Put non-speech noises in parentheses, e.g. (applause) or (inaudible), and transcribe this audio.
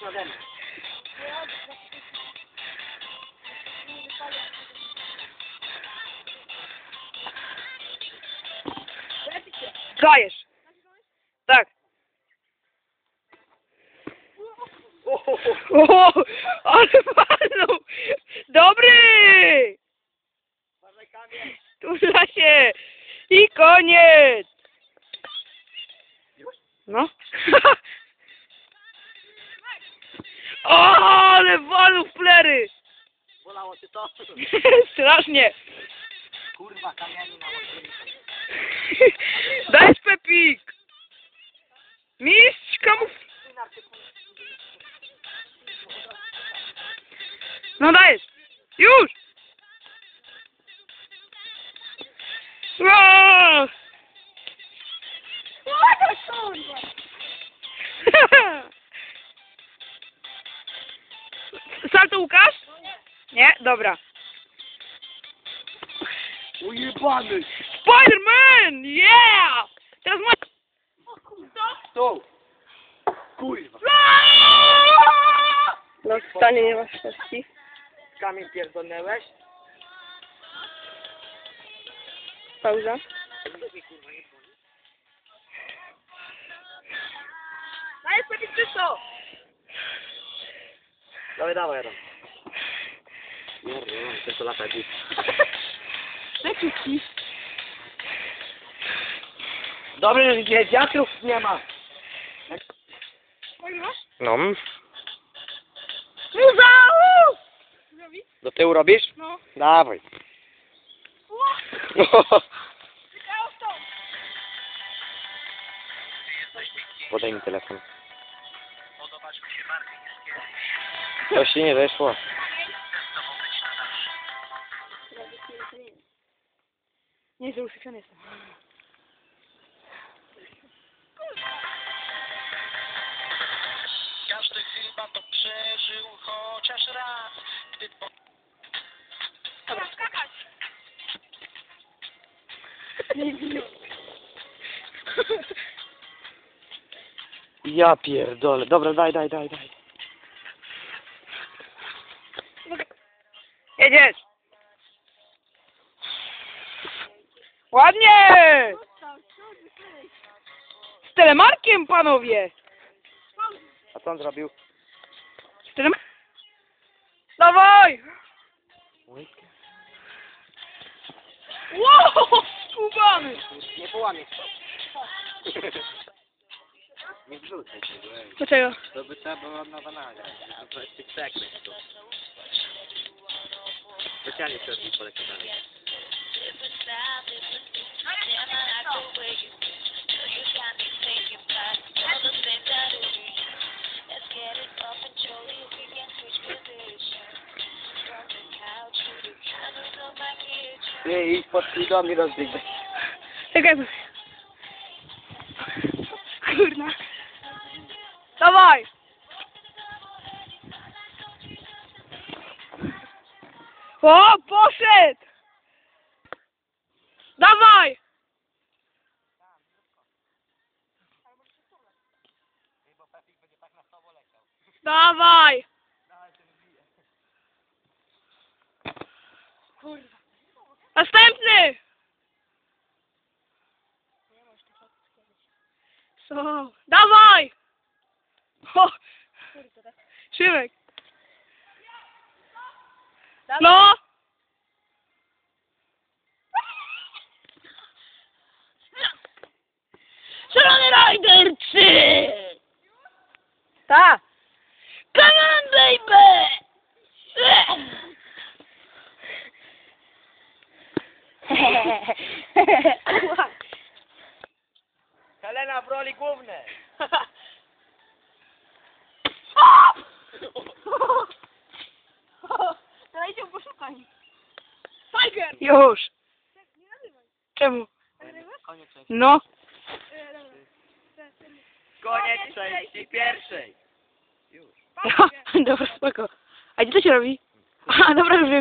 leć ode mnie. Dajesz. Tak. O, ale walnął. Dobry. Turza się. I koniec. No. (laughs) O, ale walnął w plery. Bolało cię to? (laughs) Strasznie. Kurwa, kamieni na. (laughs) Daj Pepik. Mistrz kamuf... No dajesz. Już. O! Łukasz? Nie? Dobra. Ujebany! Spider-Man! Yeah! Teraz ma... Tu! Kurwa! No stanie nie ma szczęści. Kamień pierdolnęłeś? Pauza. Daj sobie czysto! Dawaj, dawaj, Adam. Nie, nie, tylko lata dziś. (laughs) Leciutki. Dobrze, że wiatrów nie ma. No. Muza! Do tyłu robisz? No. Dawaj. Podaj mi telefon. Coś ci nie weszło. Nie, że usypiony jestem. Każdy chyba to przeżył chociaż raz, gdy po... Ja pierdolę. Dobra, daj, daj, daj, daj. Jedziesz! Ładnie! Z telemarkiem, panowie! A co on zrobił? Z telem... Dawaj! Wow! Skubany! Nie połamie. Nie wrzucaj się, ej. Dlaczego? To by trzeba było nowa naga. To jest tych sekret. Specjalnie się odbił Hey, but you don't need us big. Czekaj. Kurna. Dawaj! O, poszedł! Dawaj! Następny! Co? Dawaj! O! Szymek! No! Szalony Rider 3! Ta! Baby! Helena w roli głównej. Dajcie poszukaj. Tiger! Już! Czemu? Koniec części. No. Koniec części pierwszej. (laughs) Dobra, spoko. A gdzie to się (laughs) robi? A, dobra, już wiem.